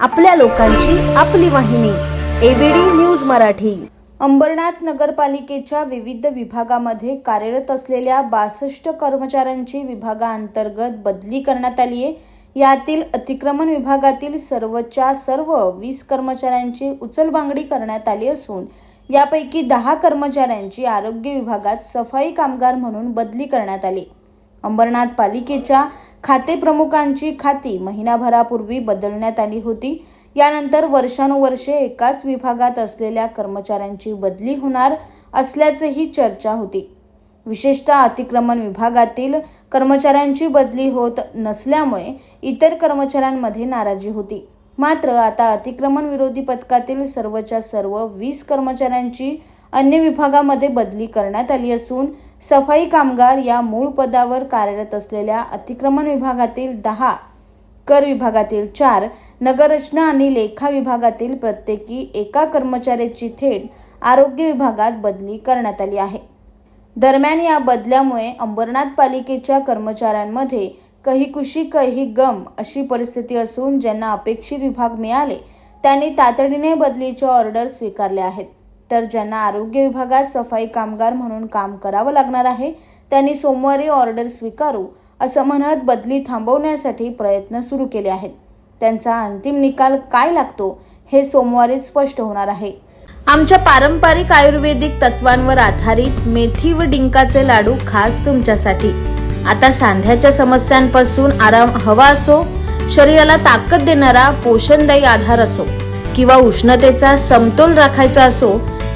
आपल्या लोकांची आपली वाहिनी एबीडी न्यूज मराठी. अंबरनाथ नगरपालिकेच्या विविध विभागामध्ये कार्यरत असलेल्या बासष्ट कर्मचाऱ्यांची विभागाअंतर्गत बदली करण्यात आली आहे. यातील अतिक्रमण विभागातील सर्वच्या सर्व वीस कर्मचाऱ्यांची उचलबांगडी करण्यात आली असून यापैकी दहा कर्मचाऱ्यांची आरोग्य विभागात सफाई कामगार म्हणून बदली करण्यात आली. अंबरनाथ पालिकेच्या खातेप्रमुखांची खाती महिनाभरापूर्वी बदलण्यात आली होती. यानंतर वर्षानुवर्षे एकाच विभागात असलेल्या कर्मचाऱ्यांची बदली होणार असल्याचीही चर्चा होती. विशेषतः अतिक्रमण विभागातील कर्मचाऱ्यांची बदली होत नसल्यामुळे इतर कर्मचाऱ्यांमध्ये नाराजी होती. मात्र आता अतिक्रमण विरोधी पथकातील सर्वच्या सर्व वीस कर्मचाऱ्यांची अन्य विभागामध्ये बदली करण्यात आली असून सफाई कामगार या मूळ पदावर कार्यरत असलेल्या अतिक्रमण विभागातील दहा कर विभागातील चार नगररचना आणि लेखा विभागातील प्रत्येकी एका कर्मचाऱ्याची थेट आरोग्य विभागात बदली करण्यात आली आहे. दरम्यान या बदल्यामुळे अंबरनाथ पालिकेच्या कर्मचाऱ्यांमध्ये कही कुशी कही गम अशी परिस्थिती असून ज्यांना अपेक्षित विभाग मिळाले त्यांनी तातडीने बदलीच्या ऑर्डर स्वीकारल्या आहेत. तर ज्यांना आरोग्य विभागात सफाई कामगार म्हणून काम करावं लागणार आहे त्यांनी सोमवारी ऑर्डर स्वीकारू असं म्हणत बदली थांबवण्यासाठी प्रयत्न सुरू केले आहेत. त्यांचा अंतिम निकाल काय लागतो हे सोमवारीच स्पष्ट होणार आहे. आमच्या पारंपरिक आयुर्वेदिक तत्वांवर आधारित मेथी व डिंकाचे लाडू खास तुमच्यासाठी. आता सांध्याच्या समस्यांपासून आराम हवा असो शरीराला ताकद देणारा पोषणदायी आधार असो किंवा उष्णतेचा समतोल राखायचा असो